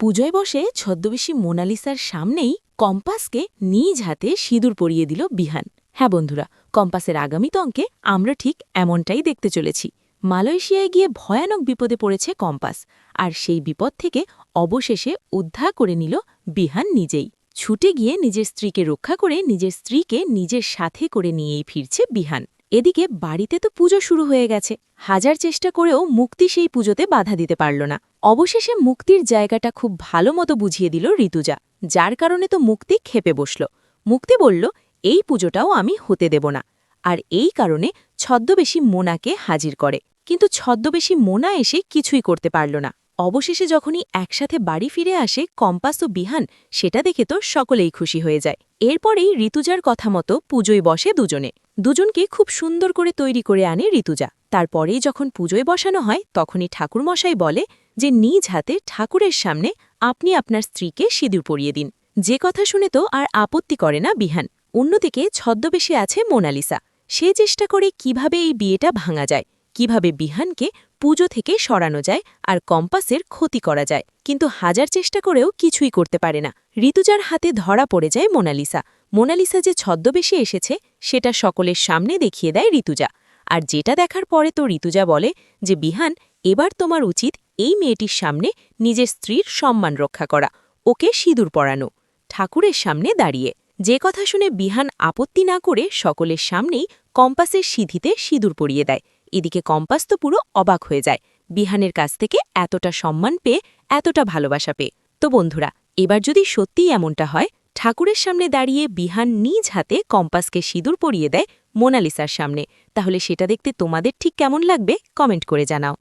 পুজোয় বসে ছদ্মবেশী মোনালিসার সামনেই কম্পাসকে নিজ হাতে সিঁদুর পরিয়ে দিল বিহান। হ্যাঁ বন্ধুরা, কম্পাসের আগামী অঙ্কে আমরা ঠিক এমনটাই দেখতে চলেছি। মালয়েশিয়ায় গিয়ে ভয়ানক বিপদে পড়েছে কম্পাস, আর সেই বিপদ থেকে অবশেষে উদ্ধার করে নিল বিহান নিজেই। ছুটে গিয়ে নিজের স্ত্রীকে রক্ষা করে নিজের স্ত্রীকে নিজের সাথে করে নিয়েই ফিরছে বিহান। এদিকে বাড়িতে তো পুজো শুরু হয়ে গেছে। হাজার চেষ্টা করেও মুক্তি সেই পুজোতে বাধা দিতে পারল না। অবশেষে মুক্তির জায়গাটা খুব ভালো মতো বুঝিয়ে দিল ঋতুজা, যার কারণে তো মুক্তি খেপে বসল। মুক্তি বলল, এই পুজোটাও আমি হতে দেব না। আর এই কারণে ছদ্মবেশী মোনাকে হাজির করে। কিন্তু ছদ্মবেশী মোনা এসে কিছুই করতে পারল না। অবশেষে যখনই একসাথে বাড়ি ফিরে আসে কম্পাস ও বিহান, সেটা দেখে তো সকলেই খুশি হয়ে যায়। এরপরেই ঋতুজার কথা মতো পুজোয় বসে দুজনে। দুজনকে খুব সুন্দর করে তৈরি করে আনে ঋতুজা। তারপরেই যখন পুজোয় বসানো হয়, তখনই ঠাকুরমশাই বলে যে, নিজ হাতে ঠাকুরের সামনে আপনি আপনার স্ত্রীকে সিঁদুর পরিয়ে দিন। যে কথা শুনে তো আর আপত্তি করে না বিহান। অন্যদিকে ছদ্মবেশে আছে মোনালিসা। সে চেষ্টা করে কীভাবে এই বিয়েটা ভাঙা যায়। কীভাবে বিহানকে পুজো থেকে সরানো যায় আর কম্পাসের ক্ষতি করা যায়। কিন্তু হাজার চেষ্টা করেও কিছুই করতে পারে না। ঋতুজার হাতে ধরা পড়ে যায় মোনালিসা। মোনালিসা যে ছদ্মবেশে এসেছে, সেটা সকলের সামনে দেখিয়ে দেয় ঋতুজা। আর যেটা দেখার পরে তো ঋতুজা বলে যে, বিহান, এবার তোমার উচিত এই মেয়েটির সামনে নিজের স্ত্রীর সম্মান রক্ষা করা। ওকে সিঁদুর পরানো। ঠাকুরের সামনে দাঁড়িয়ে। যে কথা শুনে বিহান আপত্তি না করে সকলের সামনেই কম্পাসের সিঁধিতে সিঁদুর পরিয়ে দেয়। এদিকে কম্পাস তো পুরো অবাক হয়ে যায়। বিহানের কাছ থেকে এতটা সম্মান পেয়ে, এতটা ভালোবাসা পেয়ে। তো বন্ধুরা, এবার যদি সত্যিই এমনটা হয়, ঠাকুরের সামনে দাঁড়িয়ে বিহান নিজ হাতে কম্পাসকে সিঁদুর পরিয়ে দেয় মোনালিসার সামনে। তাহলে সেটা দেখতে তোমাদের ঠিক কেমন লাগবে, কমেন্ট করে জানাও।